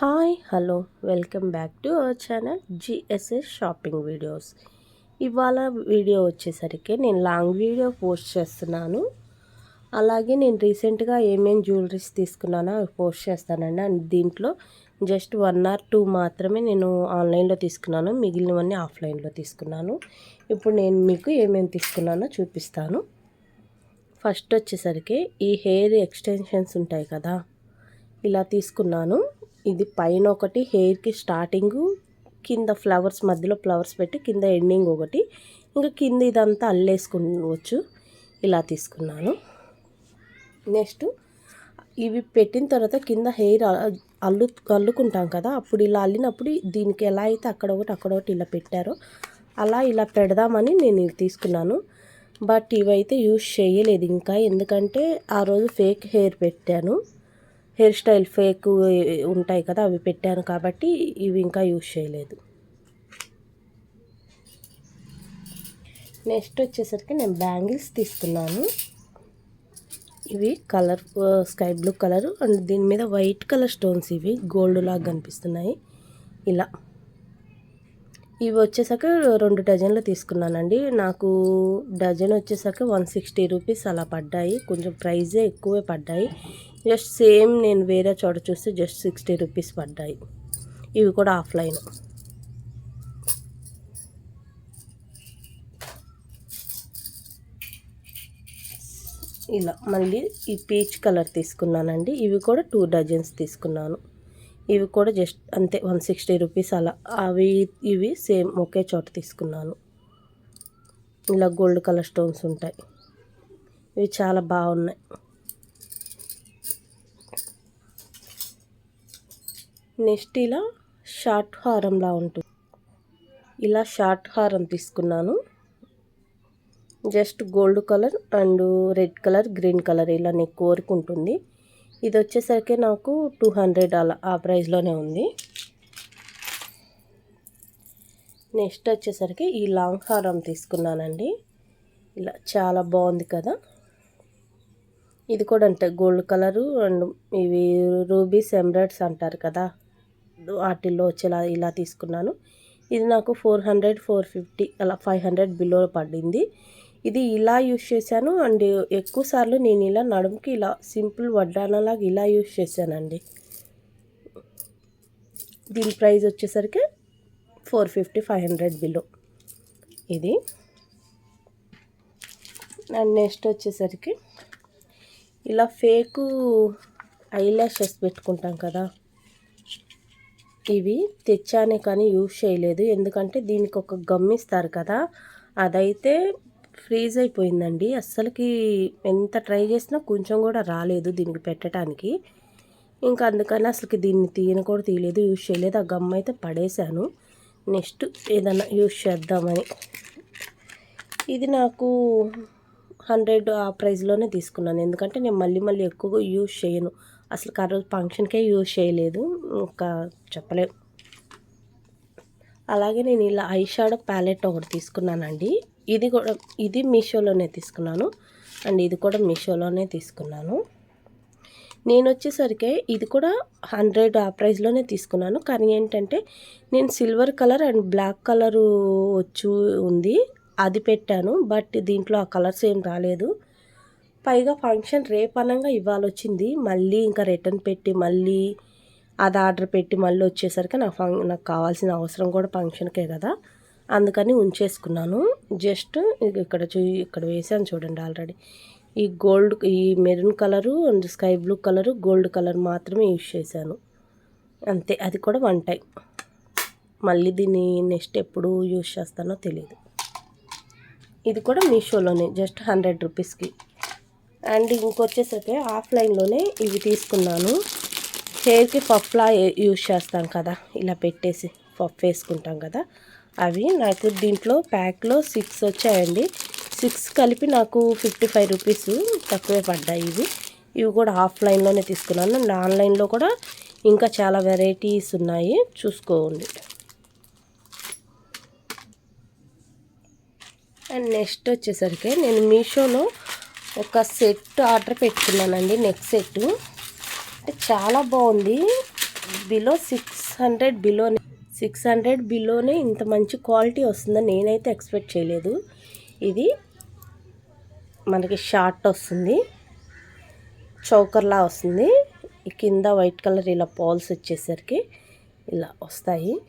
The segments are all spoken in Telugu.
Hi hello welcome back to our channel GSS shopping videos. ఇవాళ వీడియో వచ్చేసరికి నేను లాంగ్ వీడియో పోస్ట్ చేస్తున్నాను. అలాగే నేను రీసెంట్గా ఏమేమి జ్యువెలరీస్ తీసుకున్నానో అవి పోస్ట్ చేస్తానండి. అండ్ దీంట్లో జస్ట్ వన్ ఆర్ టూ మాత్రమే నేను ఆన్లైన్లో తీసుకున్నాను. మిగిలినవన్నీ ఆఫ్లైన్లో తీసుకున్నాను. ఇప్పుడు నేను మీకు ఏమేమి తీసుకున్నానో చూపిస్తాను. ఫస్ట్ వచ్చేసరికి ఈ హెయిర్ ఎక్స్టెన్షన్స్ ఉంటాయి కదా ఇలా తీసుకున్నాను. ఇది పైన ఒకటి హెయిర్కి స్టార్టింగ్ కింద ఫ్లవర్స్ మధ్యలో ఫ్లవర్స్ పెట్టి కింద ఎండింగ్ ఒకటి. ఇంకా కింద ఇదంతా అల్లేసుకోవచ్చు ఇలా తీసుకున్నాను. నెక్స్ట్ ఇవి పెట్టిన తర్వాత కింద హెయిర్ అల్లు అల్లుకుంటాం కదా అప్పుడు ఇలా అల్లినప్పుడు దీనికి ఎలా అయితే అక్కడ ఒకటి అక్కడ ఒకటి ఇలా పెట్టారో అలా ఇలా పెడదామని నేను ఇది తీసుకున్నాను. బట్ ఇవైతే యూజ్ చేయలేదు ఇంకా. ఎందుకంటే ఆ రోజు ఫేక్ హెయిర్ పెట్టాను. హెయిర్ స్టైల్ ఫేక్ ఉంటాయి కదా అవి పెట్టాను కాబట్టి ఇవి ఇంకా యూజ్ చేయలేదు. నెక్స్ట్ వచ్చేసరికి నేను బ్యాంగిల్స్ తీసుకున్నాను. ఇవి colour sky blue colour and దీని మీద వైట్ కలర్ స్టోన్స్ ఇవి గోల్డ్ లాగా కనిపిస్తున్నాయి. ఇలా. ఇవి వచ్చేసాక రెండు డజన్లు తీసుకున్నానండి. నాకు డజన్ వచ్చేసాక వన్ సిక్స్టీ రూపీస్ అలా పడ్డాయి. కొంచెం ప్రైజే ఎక్కువే పడ్డాయి. జస్ట్ సేమ్ నేను వేరే చోట చూస్తే జస్ట్ సిక్స్టీ రూపీస్ పడ్డాయి. ఇవి కూడా ఆఫ్లైన్. ఇలా మళ్ళీ ఈ పీచ్ కలర్ తీసుకున్నానండి. ఇవి కూడా టూ డజన్స్ తీసుకున్నాను. ఇవి కూడా జస్ట్ అంతే వన్ సిక్స్టీ రూపీస్ అలా. అవి ఇవి సేమ్ ఒకే చోట తీసుకున్నాను. ఇలా గోల్డ్ కలర్ స్టోన్స్ ఉంటాయి. ఇవి చాలా బాగున్నాయి. నెక్స్ట్ ఇలా షార్ట్ హారంలా ఉంటుంది. ఇలా షార్ట్ హారం తీసుకున్నాను. Just gold colour and red colour green colour ఇలా నీకు కోరుకుంటుంది. ఇది వచ్చేసరికి నాకు టూ హండ్రెడ్ అలా ఆ ప్రైస్లోనే ఉంది. నెక్స్ట్ వచ్చేసరికి ఈ లాంగ్ హారం తీసుకున్నానండి. ఇలా చాలా బాగుంది కదా. ఇది కూడా అంటే గోల్డ్ కలరు అండ్ ఇవి రూబీస్ ఎంబ్రాయిడ్స్ అంటారు కదా. వాటిల్లో వచ్చేలా ఇలా తీసుకున్నాను. ఇది నాకు ఫోర్ హండ్రెడ్ ఫోర్ ఫిఫ్టీ అలా ఫైవ్ హండ్రెడ్ బిలో పడింది. ఇది ఇలా యూస్ చేశాను అండ్ ఎక్కువ సార్లు నేను ఇలా నడుముకి ఇలా సింపుల్ వడ్డానలాగా ఇలా యూస్ చేశానండి. దీని ప్రైస్ వచ్చేసరికి four fifty five hundred below ఇది. అండ్ నెక్స్ట్ వచ్చేసరికి ఇలా ఫేకు ఐలాషెస్ పెట్టుకుంటాం కదా. ఇవి తెచ్చానే కానీ యూజ్ చేయలేదు. ఎందుకంటే దీనికి ఒక గమ్ ఇస్తారు కదా అదైతే ఫ్రీజ్ అయిపోయిందండి. అస్సలకి ఎంత ట్రై చేసినా కొంచెం కూడా రాలేదు దీనికి పెట్టడానికి. ఇంకా అందుకని అసలుకి దీన్ని తీయని కూడా తీయలేదు యూజ్ చేయలేదు. ఆ గమ్ అయితే పడేశాను. నెక్స్ట్ ఏదన్నా యూజ్ చేద్దామని. ఇది నాకు హండ్రెడ్ ఆ ప్రైస్లోనే తీసుకున్నాను. ఎందుకంటే నేను మళ్ళీ మళ్ళీ ఎక్కువగా యూజ్ చేయను. అసలు ఆ రోజు ఫంక్షన్కే యూజ్ చేయలేదు. ఇంకా చెప్పలేము అలాగే నేను ఇలా ఐ షాడో ప్యాలెట్ ఒకటి తీసుకున్నానండి. ఇది కూడా ఇది మీషోలోనే తీసుకున్నాను. అండ్ ఇది కూడా మీషోలోనే తీసుకున్నాను. నేను వచ్చేసరికి ఇది కూడా హండ్రెడ్ ఆ ప్రైస్లోనే తీసుకున్నాను. కానీ ఏంటంటే నేను silver colour and black colour వచ్చి ఉంది. అది పెట్టాను. బట్ దీంట్లో ఆ కలర్స్ ఏం రాలేదు. పైగా ఫంక్షన్ రేపనంగా ఇవాళ వచ్చింది మళ్ళీ ఇంకా రిటర్న్ పెట్టి మళ్ళీ అది ఆర్డర్ పెట్టి మళ్ళీ వచ్చేసరికి నాకు ఫం నాకు కావాల్సిన అవసరం కూడా ఫంక్షన్కే కదా. అందుకని ఉంచేసుకున్నాను. జస్ట్ ఇక్కడ చూ ఇక్కడ వేసాను చూడండి ఆల్రెడీ. ఈ గోల్డ్ ఈ maroon colour and sky blue colour gold colour మాత్రమే యూజ్ చేశాను. అంతే అది కూడా వన్ టైం మళ్ళీ దీన్ని నెక్స్ట్ ఎప్పుడు యూజ్ చేస్తానో తెలియదు ఇది కూడా మీషోలోనే జస్ట్ హండ్రెడ్ రూపీస్కి. అండ్ ఇంకొచ్చేసరికి ఆఫ్లైన్లోనే ఇవి తీసుకున్నాను. హెయిర్కి పఫ్లా యూజ్ చేస్తాం కదా ఇలా పెట్టేసి పఫ్ వేసుకుంటాం కదా అవి నాకు దీంట్లో ప్యాక్లో సిక్స్ వచ్చాయండి. సిక్స్ కలిపి నాకు ఫిఫ్టీ ఫైవ్ రూపీస్ తక్కువే పడ్డాయి ఇవి. ఇవి కూడా ఆఫ్లైన్లోనే తీసుకున్నాను. అండ్ ఆన్లైన్లో కూడా ఇంకా చాలా వెరైటీస్ ఉన్నాయి. చూసుకోండి. అండ్ నెక్స్ట్ వచ్చేసరికి నేను మీషోలో ఒక సెట్ ఆర్డర్ పెట్టుకున్నానండి నెక్ సెట్. అంటే చాలా బాగుంది. బిలో సిక్స్ హండ్రెడ్ బిలోనే సిక్స్ హండ్రెడ్ బిలోనే ఇంత మంచి క్వాలిటీ వస్తుందని నేనైతే ఎక్స్పెక్ట్ చేయలేదు. ఇది మనకి షార్ట్ వస్తుంది. చౌకర్లా వస్తుంది. కింద వైట్ కలర్ ఇలా పాల్స్ వచ్చేసరికి ఇలా వస్తాయి.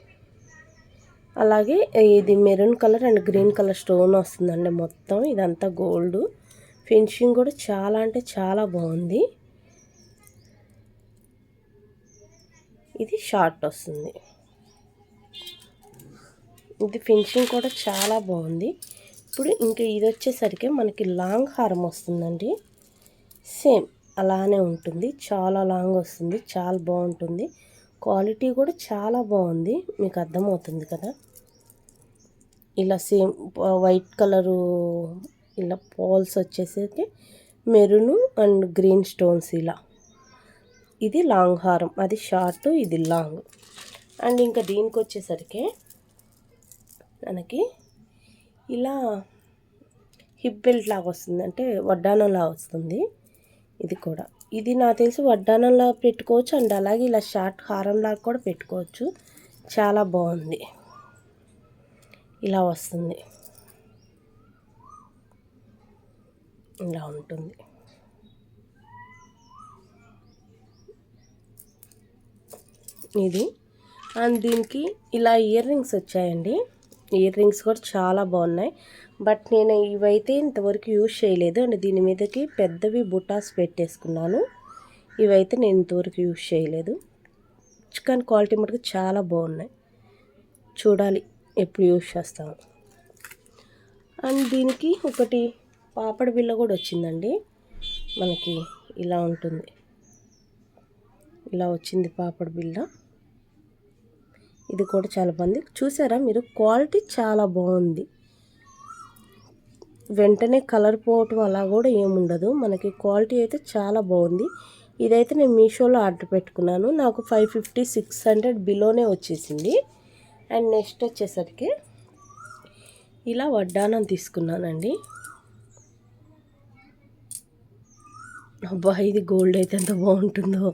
అలాగే ఇది maroon colour and green colour stone వస్తుందండి మొత్తం. ఇదంతా గోల్డ్. ఫినిషింగ్ కూడా చాలా అంటే చాలా బాగుంది. ఇది షార్ట్ వస్తుంది. ఇది ఫినిషింగ్ కూడా చాలా బాగుంది. ఇప్పుడు ఇంకా ఇది వచ్చేసరికి మనకి లాంగ్ హారం వస్తుందండి. సేమ్ అలానే ఉంటుంది. చాలా లాంగ్ వస్తుంది. చాలా బాగుంటుంది. క్వాలిటీ కూడా చాలా బాగుంది. మీకు అర్థమవుతుంది కదా? ఇలా సేమ్ వైట్ కలరు ఇలా పాల్స్ వచ్చేసరికి మెరూను అండ్ గ్రీన్ స్టోన్స్ ఇలా. ఇది లాంగ్ హారం అది షార్ట్ ఇది లాంగ్. అండ్ ఇంకా దీనికి వచ్చేసరికి మనకి ఇలా హిప్ బెల్ట్ లాగా వస్తుంది అంటే వడ్డానంలా వస్తుంది ఇది కూడా. ఇది నాకు తెలిసి వడ్డానంలా పెట్టుకోవచ్చు అండ్ అలాగే ఇలా షార్ట్ హారంలాగా కూడా పెట్టుకోవచ్చు. చాలా బాగుంది. ఇలా వస్తుంది. ఇలా ఉంటుంది. ఇది. అండ్ దీనికి ఇలా ఇయర్ రింగ్స్ వచ్చాయండి. ఇయర్ రింగ్స్ కూడా చాలా బాగున్నాయి. బట్ నేను ఇవైతే ఇంతవరకు యూజ్ చేయలేదు. అండ్ దీని మీదకి పెద్దవి బుటాస్ పెట్టేసుకున్నాను. ఇవైతే నేను ఇంతవరకు యూజ్ చేయలేదు. చికెన్ క్వాలిటీ మటుకు చాలా బాగున్నాయి. చూడాలి ఎప్పుడు యూజ్ చేస్తాము అండ్ దీనికి ఒకటి పాపడి బిల్ల కూడా వచ్చిందండి. మనకి ఇలా ఉంటుంది. ఇలా వచ్చింది పాపడి బిల్ల ఇది కూడా చాలా బాగుంది. చూసారా మీరు? క్వాలిటీ చాలా బాగుంది. వెంటనే కలర్ పోవటం అలా కూడా ఏముండదు. మనకి క్వాలిటీ అయితే చాలా బాగుంది. ఇదైతే నేను మీషోలో ఆర్డర్ పెట్టుకున్నాను. నాకు ఫైవ్ ఫిఫ్టీ సిక్స్ హండ్రెడ్ బిలోనే వచ్చేసింది. అండ్ నెక్స్ట్ వచ్చేసరికి ఇలా వడ్డానం తీసుకున్నానండి. అబ్బా ఇది గోల్డ్ అయితే ఎంత బాగుంటుందో.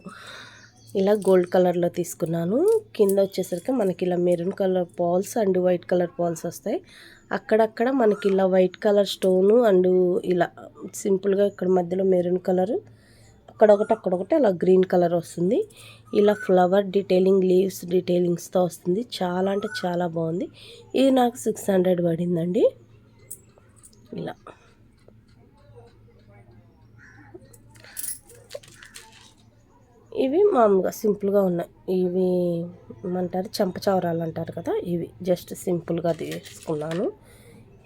ఇలా గోల్డ్ కలర్లో తీసుకున్నాను. కింద వచ్చేసరికి మనకి ఇలా maroon colour pearls and white colour pearls వస్తాయి. అక్కడక్కడ మనకి ఇలా వైట్ కలర్ స్టోను అండ్ ఇలా సింపుల్గా ఇక్కడ మధ్యలో మెరూన్ కలర్ అక్కడొకటి అక్కడొకటి అలా గ్రీన్ కలర్ వస్తుంది. ఇలా ఫ్లవర్ డీటెయిలింగ్ లీవ్స్ డీటెయిలింగ్స్తో వస్తుంది. చాలా అంటే చాలా బాగుంది. ఇది నాకు సిక్స్ హండ్రెడ్ పడిందండి. ఇలా. ఇవి మామూలుగా సింపుల్గా ఉన్నాయి. ఇవి ఏమంటారు? చెంపచవరాలు అంటారు కదా? ఇవి జస్ట్ సింపుల్గా తీసుకున్నాను.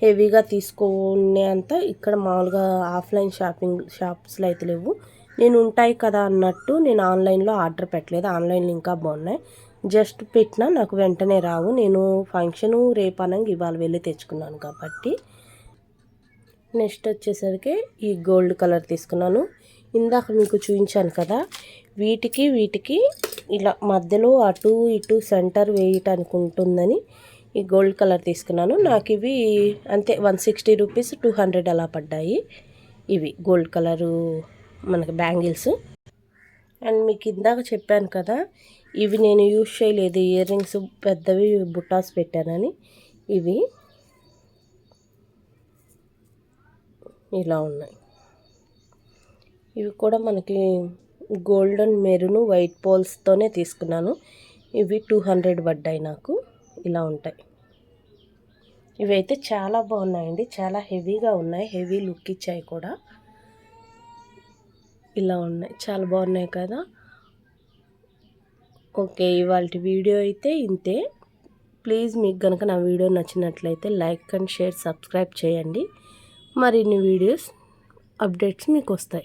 హెవీగా తీసుకునే అంత ఇక్కడ మామూలుగా ఆఫ్లైన్ షాపింగ్ షాప్స్లో అయితే లేవు. నేను ఉంటాయి కదా అన్నట్టు నేను ఆన్లైన్లో ఆర్డర్ పెట్టలేదు. ఆన్లైన్లో ఇంకా బాగున్నాయి. జస్ట్ పెట్టినా నాకు వెంటనే రావు. నేను ఫంక్షను రేపు అనగా ఇవాళ వెళ్ళి తెచ్చుకున్నాను కాబట్టి. నెక్స్ట్ వచ్చేసరికి ఈ గోల్డ్ కలర్ తీసుకున్నాను. ఇందాక మీకు చూపించాను కదా వీటికి వీటికి ఇలా మధ్యలో అటు ఇటు సెంటర్ వేయటానికి ఉంటుందని ఈ గోల్డ్ కలర్ తీసుకున్నాను. నాకు ఇవి అంతే one sixty rupees two hundred అలా పడ్డాయి. ఇవి గోల్డ్ కలరు మనకి బ్యాంగిల్స్. అండ్ మీకు ఇందాక చెప్పాను కదా ఇవి నేను యూజ్ చేయలేదు. ఇయర్ రింగ్స్ పెద్దవి బుట్టాస్ పెట్టానని. ఇవి ఇలా ఉన్నాయి. ఇవి కూడా మనకి గోల్డెన్ మెరూన్ వైట్ పోల్స్తోనే తీసుకున్నాను. ఇవి టూ హండ్రెడ్ పడ్డాయి నాకు. ఇలా ఉంటాయి. ఇవైతే చాలా బాగున్నాయండి. చాలా హెవీగా ఉన్నాయి. హెవీ లుక్ ఇచ్చాయి కూడా. ఇలా ఉన్నాయి. చాలా బాగున్నాయి కదా. ఓకే ఇవాళ వీడియో అయితే ఇంతే. ప్లీజ్ మీకు కనుక నా వీడియో నచ్చినట్లయితే లైక్ అండ్ షేర్ సబ్స్క్రైబ్ చేయండి. మరిన్ని వీడియోస్ అప్డేట్స్ మీకు వస్తాయి.